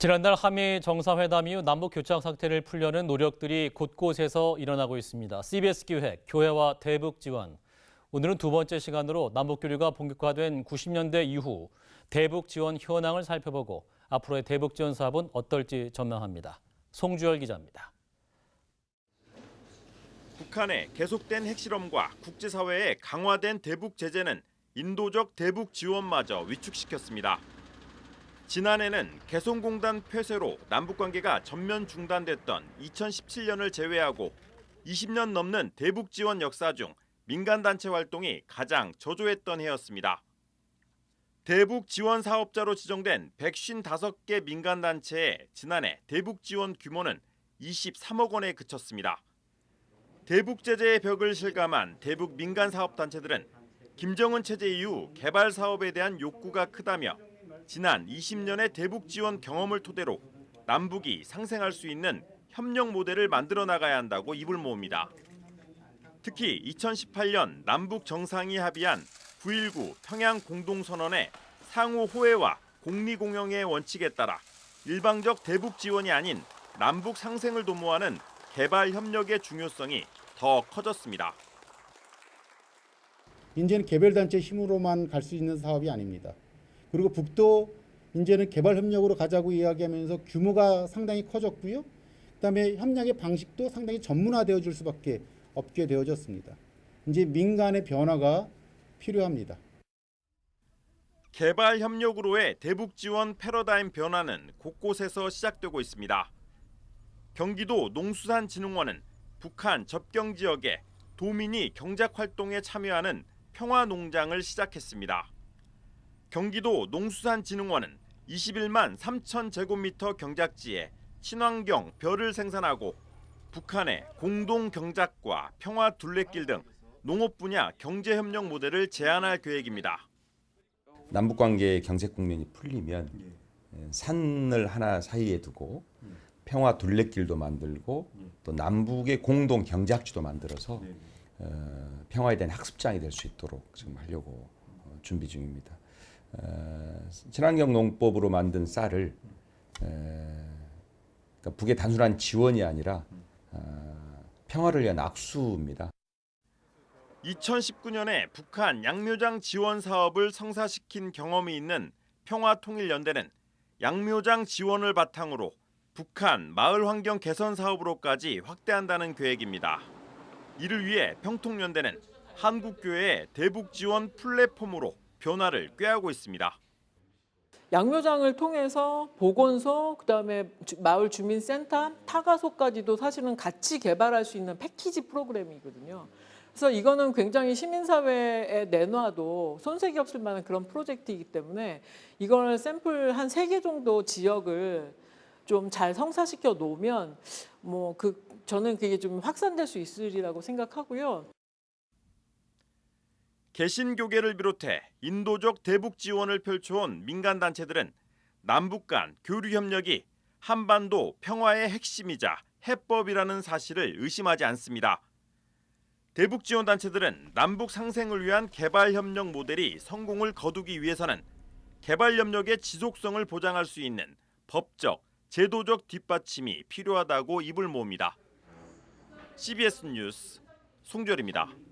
지난달 한미 정상회담 이후 남북 교착 상태를 풀려는 노력들이 곳곳에서 일어나고 있습니다. CBS 기획 교회와 대북 지원. 오늘은 두 번째 시간으로 남북 교류가 본격화된 90년대 이후 대북 지원 현황을 살펴보고 앞으로의 대북 지원 사업은 어떨지 전망합니다. 송주열 기자입니다. 북한의 계속된 핵실험과 국제사회의 강화된 대북 제재는 인도적 대북 지원마저 위축시켰습니다. 지난해는 개성공단 폐쇄로 남북 관계가 전면 중단됐던 2017년을 제외하고 20년 넘는 대북 지원 역사 중 민간 단체 활동이 가장 저조했던 해였습니다. 대북 지원 사업자로 지정된 155개 민간 단체의 지난해 대북 지원 규모는 23억 원에 그쳤습니다. 대북 제재의 벽을 실감한 대북 민간 사업 단체들은 김정은 체제 이후 개발 사업에 대한 욕구가 크다며 지난 20년의 대북 지원 경험을 토대로 남북이 상생할 수 있는 협력 모델을 만들어 나가야 한다고 입을 모읍니다. 특히 2018년 남북 정상이 합의한 9.19 평양 공동선언의 상호 호혜와 공리 공영의 원칙에 따라 일방적 대북 지원이 아닌 남북 상생을 도모하는 개발 협력의 중요성이 더 커졌습니다. 이제는 개별 단체 힘으로만 갈 수 있는 사업이 아닙니다. 그리고 북도 이제는 개발 협력으로 가자고 이야기하면서 규모가 상당히 커졌고요. 그다음에 협력의 방식도 상당히 전문화되어 줄 수밖에 없게 되어졌습니다. 이제 민간의 변화가 필요합니다. 개발 협력으로의 대북 지원 패러다임 변화는 곳곳에서 시작되고 있습니다. 경기도 농수산진흥원은 북한 접경 지역에 도민이 경작 활동에 참여하는 평화 농장을 시작했습니다. 경기도 농수산진흥원은 21만 3천 제곱미터 경작지에 친환경 벼를 생산하고 북한의 공동 경작과 평화 둘레길 등 농업 분야 경제 협력 모델을 제안할 계획입니다. 남북 관계의 경제 국면이 풀리면 예, 산을 하나 사이에 두고 평화 둘레길도 만들고 또 남북의 공동 경작지도 만들어서 어, 평화에 대한 학습장이 될 수 있도록 지금 하려고 어, 준비 중입니다. 어, 친환경 농법으로 만든 쌀을 에, 그러니까 북의 단순한 지원이 아니라 어, 평화를 위한 악수입니다. 2019년에 북한 양묘장 지원 사업을 성사시킨 경험이 있는 평화통일연대는 양묘장 지원을 바탕으로 북한 마을 환경 개선 사업으로까지 확대한다는 계획입니다. 이를 위해 평통연대는 한국교회의 대북 지원 플랫폼으로 변화를 꾀하고 있습니다. 양묘장을 통해서 보건소, 그다음에 주- 마을 주민센터, 타가소까지도 사실은 같이 개발할 수 있는 패키지 프로그램이거든요. 그래서 이거는 굉장히 시민사회에 내놔도 손색이 없을 만한 그런 프로젝트이기 때문에 이걸 샘플 한 세 개 정도 지역을 좀 잘 성사시켜 놓으면 뭐 그 저는 그게 좀 확산될 수 있으리라고 생각하고요. 개신교계를 비롯해 인도적 대북 지원을 펼쳐온 민간 단체들은 남북 간 교류 협력이 한반도 평화의 핵심이자 해법이라는 사실을 의심하지 않습니다. 대북 지원 단체들은 남북 상생을 위한 개발 협력 모델이 성공을 거두기 위해서는 개발 협력의 지속성을 보장할 수 있는 법적, 제도적 뒷받침이 필요하다고 입을 모읍니다. CBS 뉴스 송절입니다.